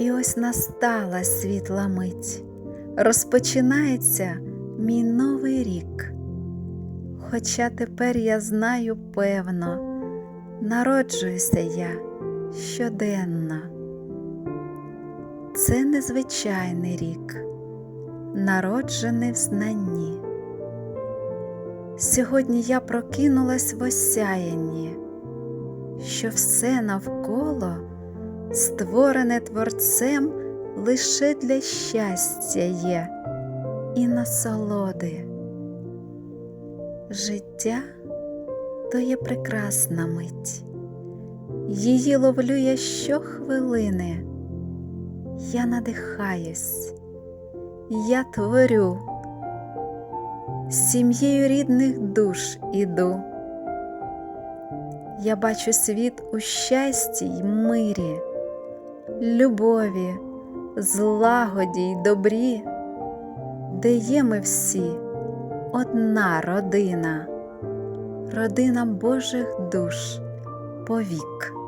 І ось настала світла мить, розпочинається мій новий рік. Хоча тепер я знаю певно, народжуюся я щоденно. Це незвичайний рік, народжений в знанні. Сьогодні я прокинулась в осяянні, що все навколо створене Творцем лише для щастя є і насолоди. Життя то є прекрасна мить, її ловлю я щохвилини, я надихаюсь, я творю, сім'єю рідних душ іду. Я бачу світ у щасті й мирі, любові, злагоді й добрі, де є ми всі одна родина, родина Божих душ повік.